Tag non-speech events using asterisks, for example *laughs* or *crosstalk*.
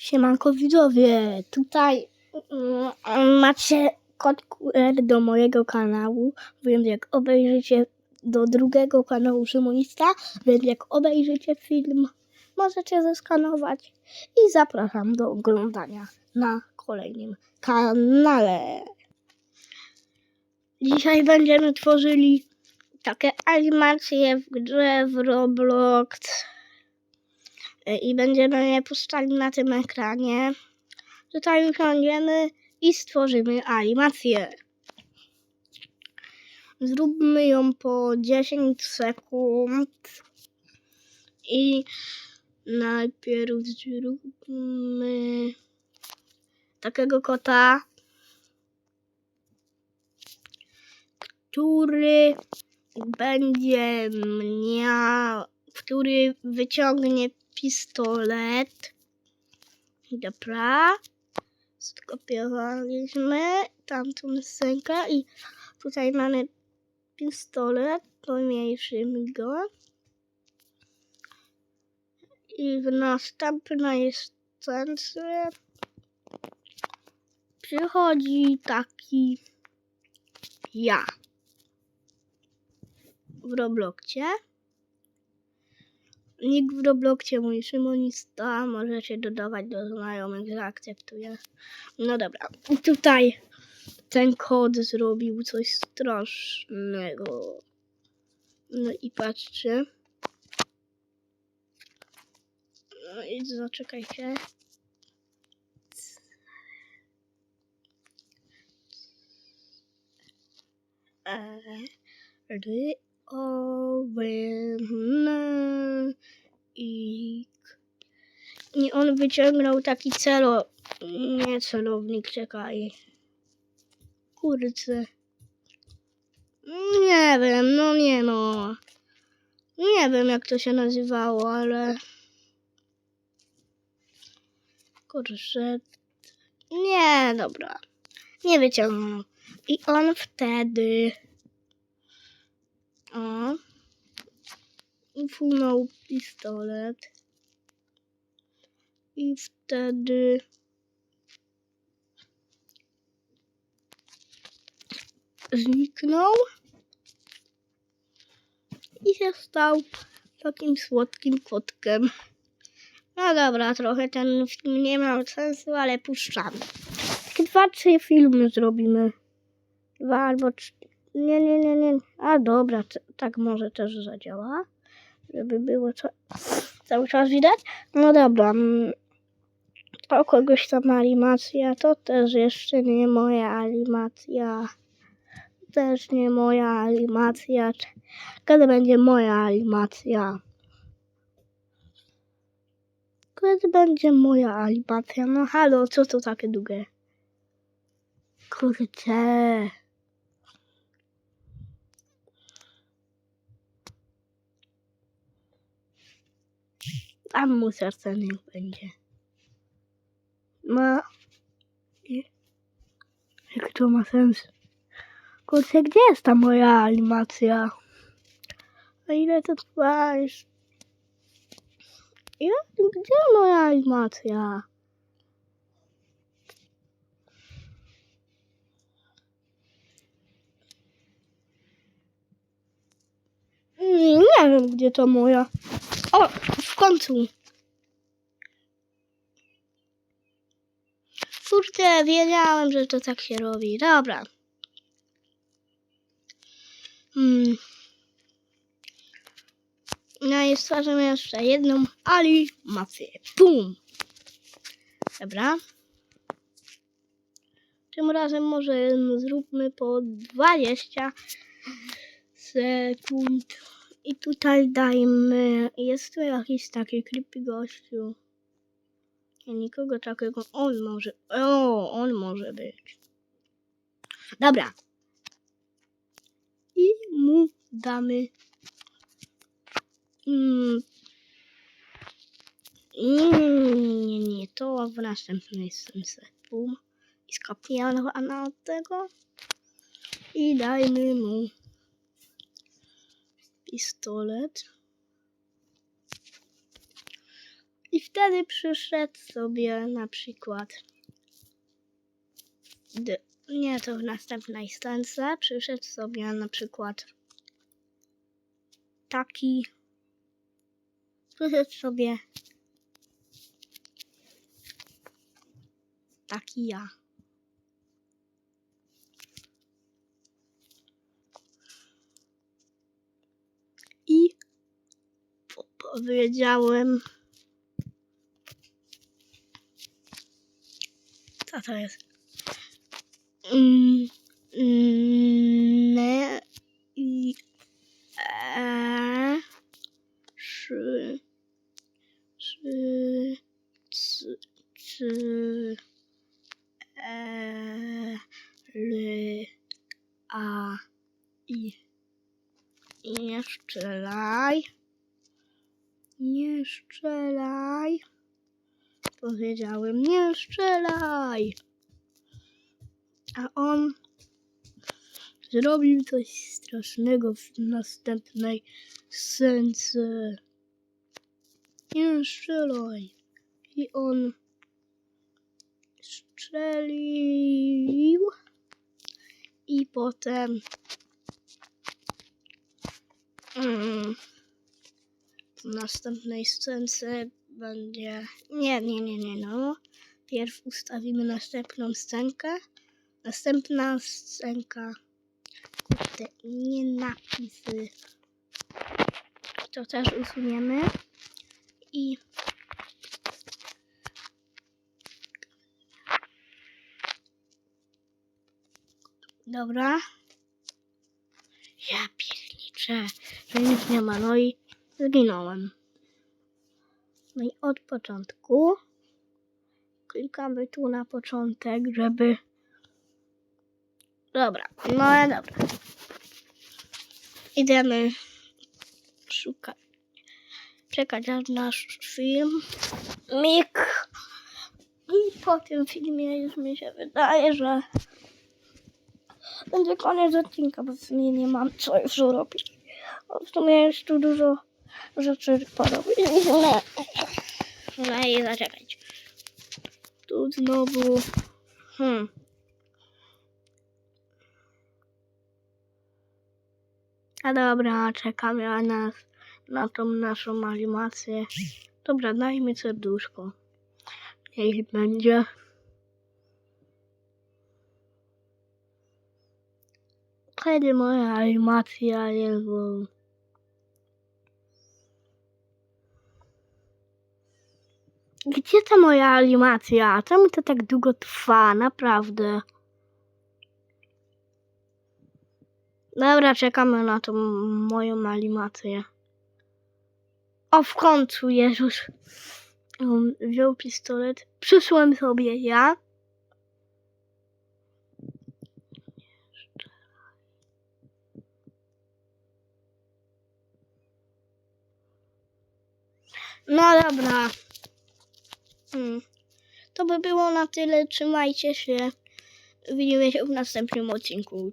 Siemanko widzowie, tutaj mm, macie kod QR do mojego kanału, więc jak obejrzycie do drugiego kanału Szymonista, więc jak obejrzycie film, możecie zeskanować i zapraszam do oglądania na kolejnym kanale. Dzisiaj będziemy tworzyli takie animacje w grze w Roblox i będziemy je puszczali na tym ekranie. Tutaj usiądziemy i stworzymy animację. Zróbmy ją po 10 sekund i najpierw zróbmy takiego kota, który będzie miał, który wyciągnie pistolet. Dobra. Skopiowaliśmy tamtą scenkę i tutaj mamy pistolet. Pomniejszymy go. I w następnej scence przychodzi taki ja w Robloxie. Nick w Robloxie mój Szymonista. Możecie dodawać do znajomych, zaakceptuję. No dobra. Tutaj ten kod zrobił coś strasznego. No i patrzcie. No i zaczekajcie. Eee, ry, o, wy, n, i, i on wyciągnął taki celo, nie celownik, czekaj. Kurczę. Nie wiem, no nie no. Nie wiem jak to się nazywało, ale... Kurczę. Nie, dobra. Nie wyciągnął. I on wtedy... O. Ufunął pistolet. I wtedy... Zniknął. I się stał takim słodkim kotkiem. No dobra, trochę ten film nie miał sensu, ale puszczamy. Takie dwa, trzy filmy zrobimy. Dwa albo trzy. Nie, nie, nie, nie. A dobra, tak może też zadziała. Żeby było co... cały czas widać. No dobra. mm, O kogoś tam animacja, to też jeszcze nie moja animacja. Też nie moja animacja. Kiedy będzie moja animacja? Kiedy będzie moja animacja? No halo, co to takie długie? Kurczę. Tam mu serce niech będzie. Ma... Jak to ma sens? Kurczę, gdzie jest ta moja animacja? A ile to trwa? Ile? Gdzie moja animacja? Nie wiem, gdzie to moja. O, w końcu. Kurczę, wiedziałem, że to tak się robi. Dobra. Hmm. No i stworzymy jeszcze jedną animację. Pum. Dobra. Tym razem może zróbmy po 20 sekund. I tutaj dajmy. Jest tu jakiś taki creepy gościu. Ja nikogo takiego. On może. O, on może być. Dobra. I mu damy. Mm. Mm, Nie, nie, to w następnej scence. Pum. I skopiowana od tego. I dajmy mu pistolet. I wtedy przyszedł sobie na przykład. Nie, to w następnej stance przyszedł sobie na przykład taki. *laughs* Przyszedł sobie taki ja. I po- powiedziałem. Co to jest? Mm, mm, Ne i e szy szy cy cy e ly a i nie strzelaj nie strzelaj powiedziałem nie strzelaj a on zrobił coś strasznego w następnej scence. Nie strzelaj. I on strzelił. I potem mm, następnej scence będzie... Nie, nie, nie, nie, no. Pierw ustawimy następną scenkę. Następna scenka. Nie napisy. To też usuniemy. I dobra. Ja pierniczę, że nic nie ma. No i zginąłem. No i od początku klikamy tu na początek, żeby Dobra, no ale dobra. Idziemy szukać. Czekać aż nasz film. Mik. I po tym filmie już mi się wydaje, że będzie koniec odcinka, bo w sumie nie mam co już robić. Bo w sumie jest tu dużo rzeczy porobić. *laughs* No, i zaczekać. Tu znowu. Hmm. A dobra, czekamy na na tą naszą animację. Dobra, dajmy serduszko. Niech będzie. Kiedy moja animacja jest Gdzie ta moja animacja? Czemu to tak długo trwa? Naprawdę. Dobra, czekamy na tą moją animację. O, w końcu, Jezus. On wziął pistolet. Przyszłem sobie ja. No dobra. Hmm. To by było na tyle. Trzymajcie się. Widzimy się w następnym odcinku.